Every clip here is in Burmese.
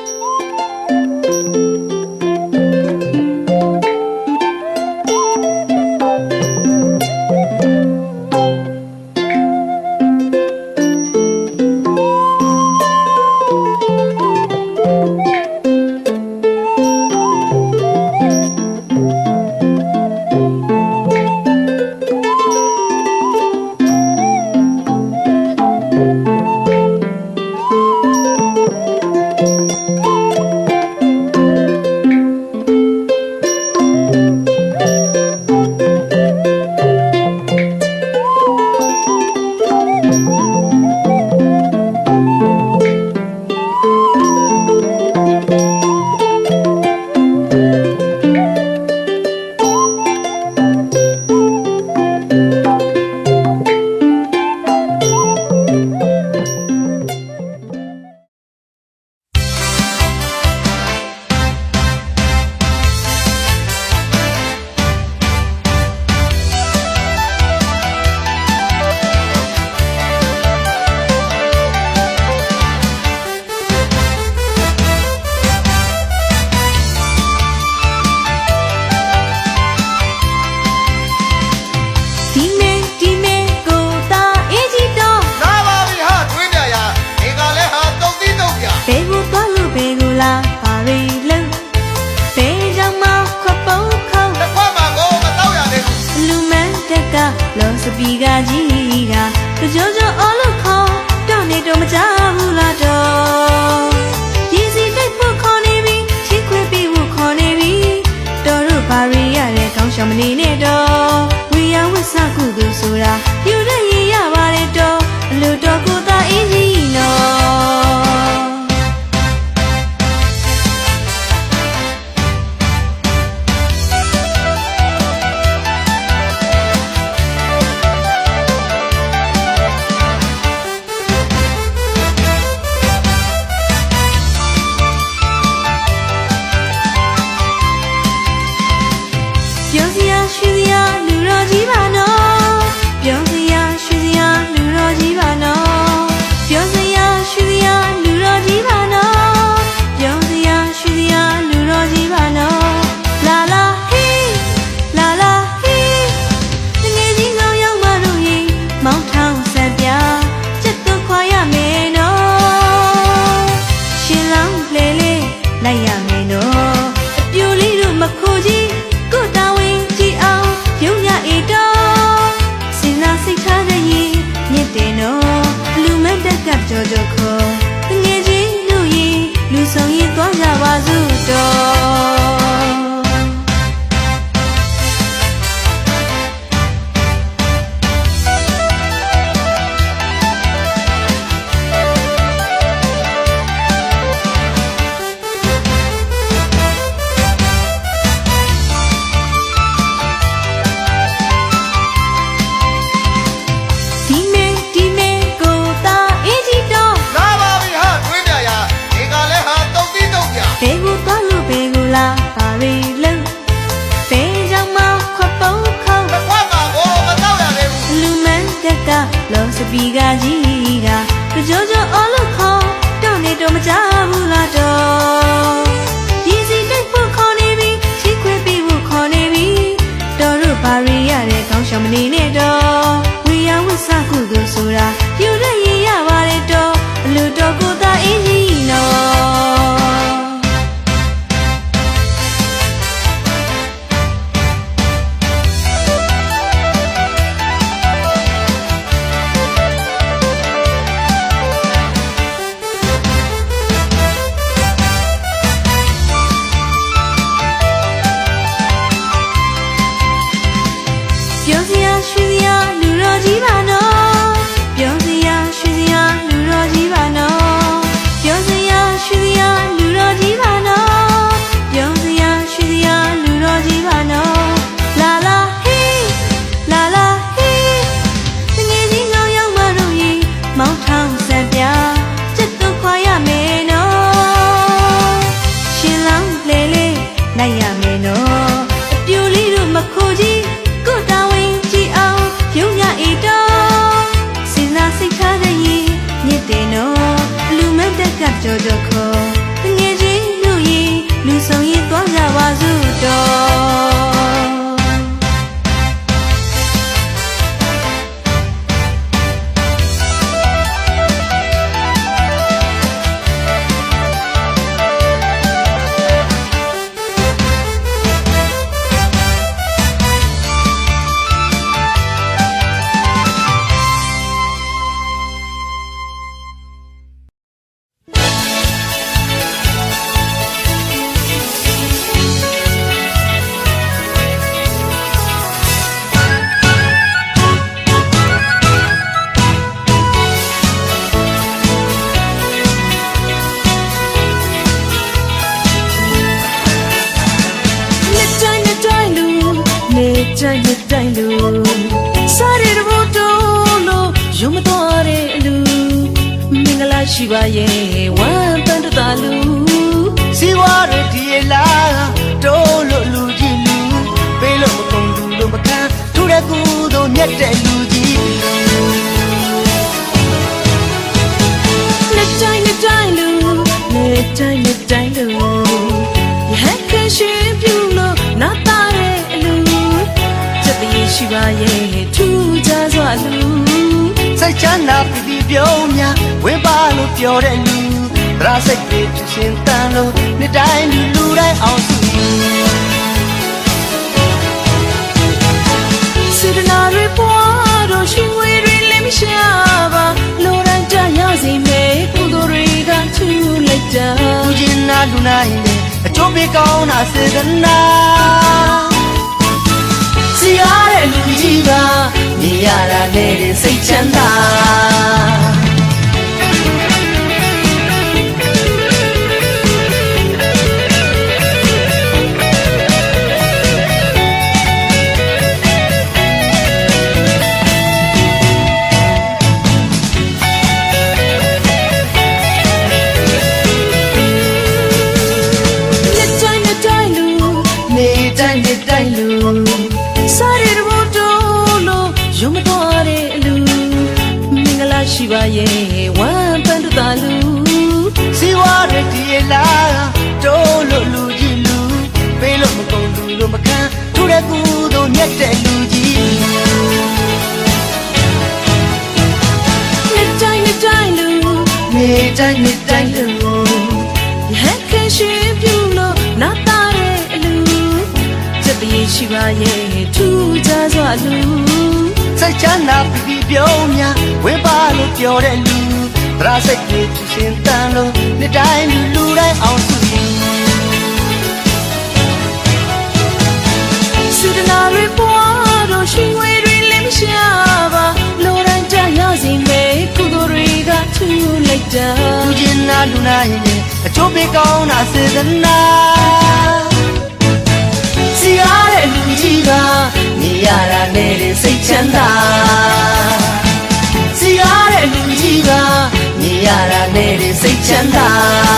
ဟ နေတော့ဝီယဝဆက မယ်နော်အပြူလေးတို့မခိုးကြီးကိုတာဝန်ကြည့်အောင်ရုံရအေတော်စင်နာစိတ်ထားတဲ့ရင်မြင့်တယ်နော်လူမတက်ကကြောကြောခေါ်ငယ်ချင်းတို့ရင်လူဆောင်ရင်သွားကြပါစို့တော် လို့အော်လို့ခေါ်တော့နေတော့မကြ တို့မြတ်တဲ့လူကြီးနှစ်တိုင်းနှစ်တိုင်းလူနှစ်တိုင်းနှစ်တိုင်းလူရဟန်းခရှင်ပြုလို့နာတာတဲ့အလူချက်တည်းရှိပါရဲ့ထူးခြားစွာလူစိတ်ချမ်းသာပြည်ပြည်ပြုံးများဝင်းပါလို့ပြောတဲ့လူသရစိတ်တွေဖြစ်ရှင်တန်လို့နှစ်တိုင်းလူလူတိုင်းအောင်စုစေ လိုက်တာလူချင်းနာလူနိုင်လေအကျိုးပေးကောင်းတာစေတနာစီရတဲ့လူကြီးပါနေရတာနဲ့စိတ်ချမ်းသာ ရှိပါရဲ့ဝမ်းပန်းတတလူစီဝါရဒီလာတိုးလို့လူကြီးလူပေးလို့မကုန်လူလို့မခံထူတဲ့ကူတို့မြတ်တဲ့လူကြီးနှစ်တိုင်းနှစ်တိုင်းလူနေတိုင်းနေတိုင်းလူရဟန်းခရှင်ပြုလို့နာတာတဲ့အလူချက်တည်းရှိပါရဲ့ထူးခြားစွာလူ စိတ်ချမ်းသာပြည်ပြည်ပြုံးများဝင်းပါလို့ပြောတဲ့လူသရစိတ်တွေဖြစ်ရှင်တန်လို့နှစ်တိုင်းလူလူတိုင်းအောင်စုစေတနာတွေပွားတော့ရှင်ဝေတွေလည်းမရှာပါလိုတိုင်းကြရစီမေကုသိုလ်တွေကထူးလိုက်တာလူချင်းနာလူနိုင်လေအကျိုးပေးကောင်းတာစေတနာစီရတဲ့လူကြီးပါ နေရတာနဲ့စိတ်ချမ်းသာစီရတဲ့လူကြီးပါနေရတာနဲ့စိတ်ချမ်းသာ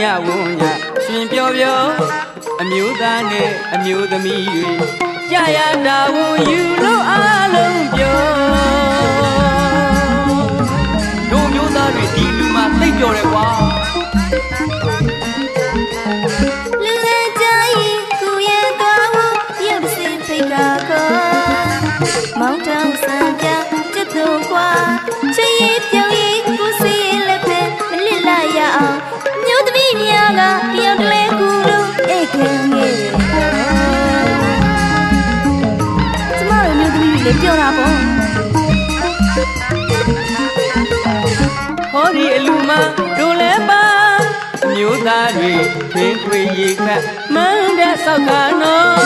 ညဝုံညရှင်ပျော်ပျော်အမျိုးသားနဲ့အမျိုးသမီးတွေကြာရတာဝန်ယူ ပြောတာပေါ့ဟောဒီအလူမတို့လည်းပါအမျိုးသားတွေထွင်ထွေရေခတ်မန်းတဲ့ဆောက်ကနော်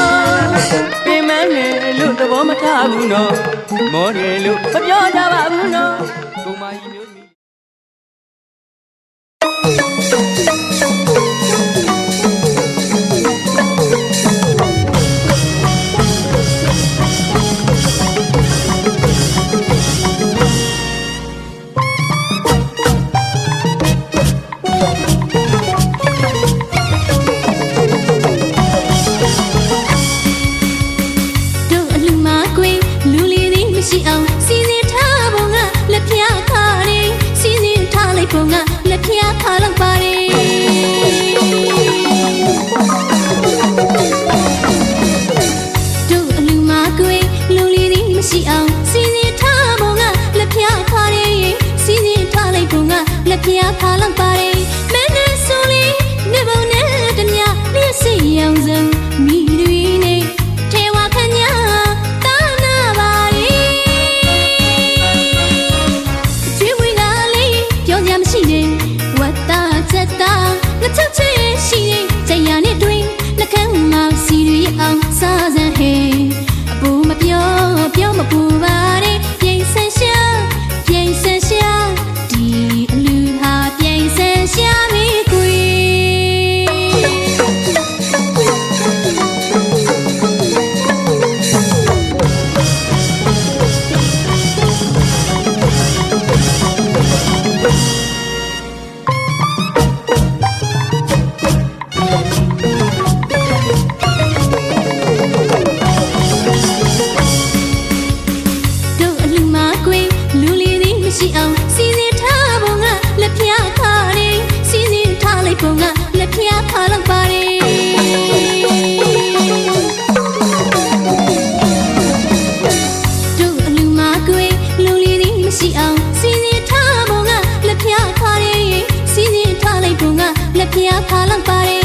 ပင်မနဲ့လို့သဘောမထားဘူးနော်မောတယ်လို့မပြောကြပါဘူးနော် ကလက်ဖျား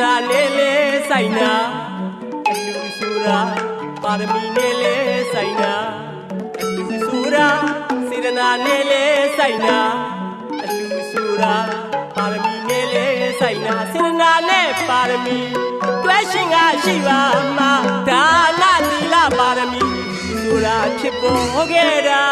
နာလေးလေးဆိုင်နာအလူဆိုတာပါရမီလေးလေးဆိုင်နာအလူဆိုတာစေတနာလေးလေးဆိုင်နာအလူဆိုတာပါရမီလေးလေးဆိုင်နာစေတနာနဲ့ပါရမီတွဲရှင်ကရှိပါမှာဒါနသီလပါရမီဆိုတာဖြစ်ပေါ်ခဲ့တာ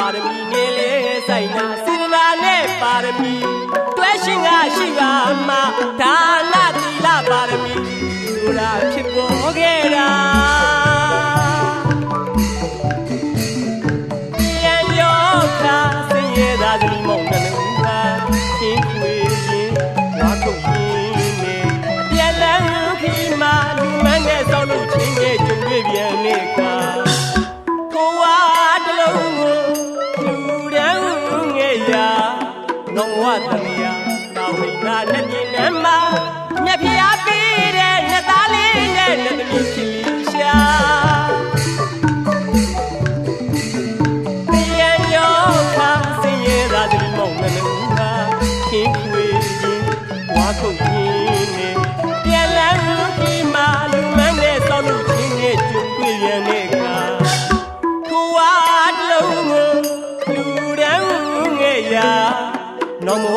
ပါရမီနေလေးဆိုင်နာစေတနာနဲ့ပါရမီတွဲရှင်ကရှိကမှဒါနသီလပါရမီဆိုတာဖြစ်ပေါ်ခဲ့တာ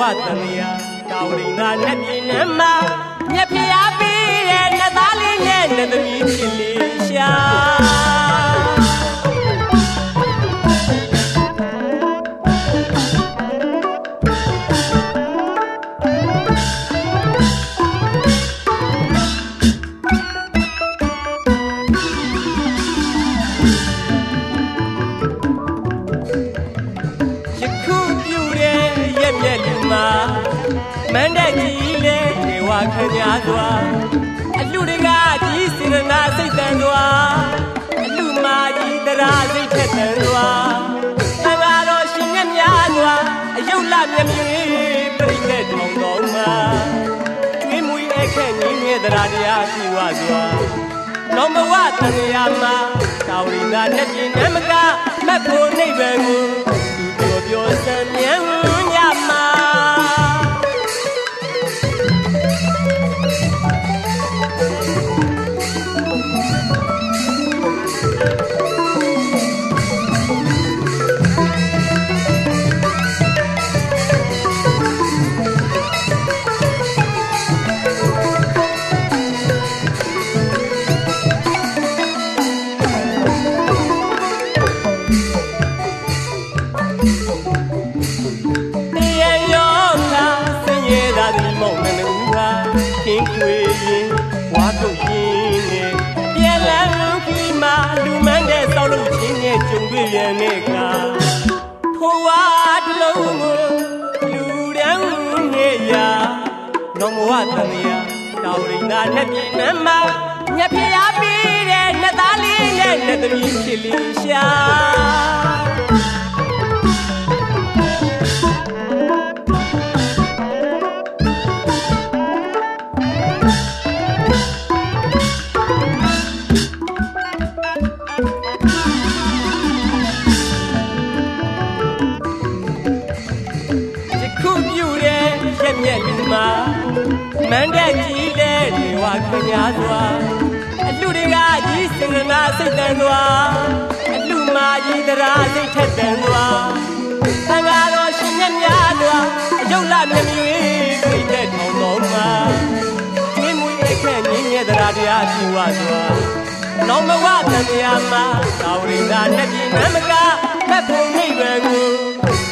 ဝတမယာတာဝရိနာလက်ပြင်းနှမမြက်ဖျားပ remember တနေရာမှာသာဝရိသာတကြီးနမကသက်ဖို့နိဗ္ဗာန်ကို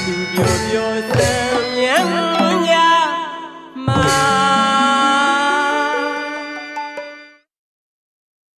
သူပြောပြ